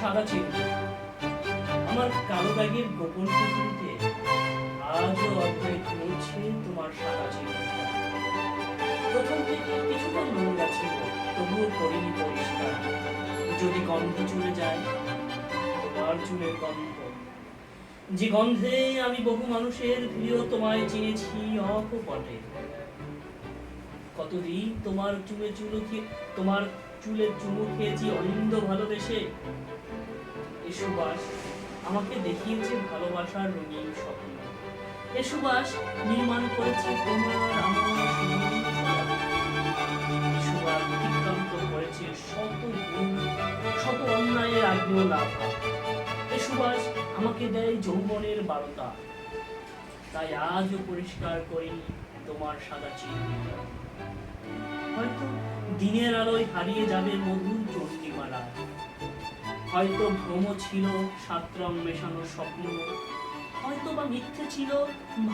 সাদা চিহ্ন আমার কালো ব্যাগের গোপন পুকুরিতে আজও অদ্বৈত রয়েছে তোমার সাদা চিহ্নটা প্রথম থেকে কিছুটা নোংরা ছিল তবুও করিনি পরিষ্কার। যদি গন্ধ চলে যায়, তোমার চুলের গন্ধ। যে গন্ধে আমি বহু মানুষের প্রিয় তোমায় চিনেছি অকপটে। কতদিন তোমার চুলে চুলো তোমার চুলের চুমু খেয়েছি অনিন্দ ভালোবেসে। এ সুবাস আমাকে দেখিয়েছে ভালোবাসার রঙিন স্বপ্ন। এ সুবাস নির্মাণ করেছে করেছে শত শত অন্যায়ের আগ্নেয় লাভা আমাকে দেয় যৌবনের বারতা। তাই আজও পরিষ্কার করিনি তোমার সাদা চিহ্নটা হয়তো দিনের আলোয় হারিয়ে যাবে মধুর চন্ডিমালা হয়তো ভ্রম ছিল সাত মেশানো স্বপ্ন। হয়তো বা মিথ্যে ছিল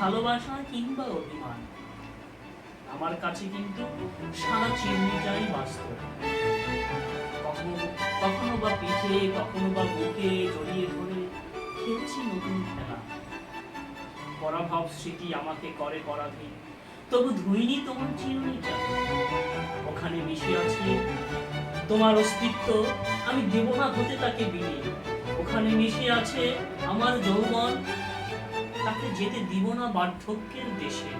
ভালোবাসা কিংবা অভিমান। আমার কাছে কিন্তু সাদা চিহ্নটাই বাস্তব। কখনো কখনো বা পিঠে, কখনো বা বুকে জড়িয়ে ধরে খেলছি নতুন খেলা। পরাভব স্মৃতি আমাকে করে পরাধীন, তবু ধুইনি তোমার চিরুনিটা ওখানে মিশে আছে তোমার অস্তিত্ব আমি দেব না হতে তাকে বিয়ে ওখানে মিশে আছে আমার যৌবন। তাকে যেতে দিব না বার্ধক্যের দেশে।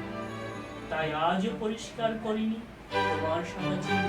তাই আজও পরিষ্কার করিনি তোমার চিহ্ন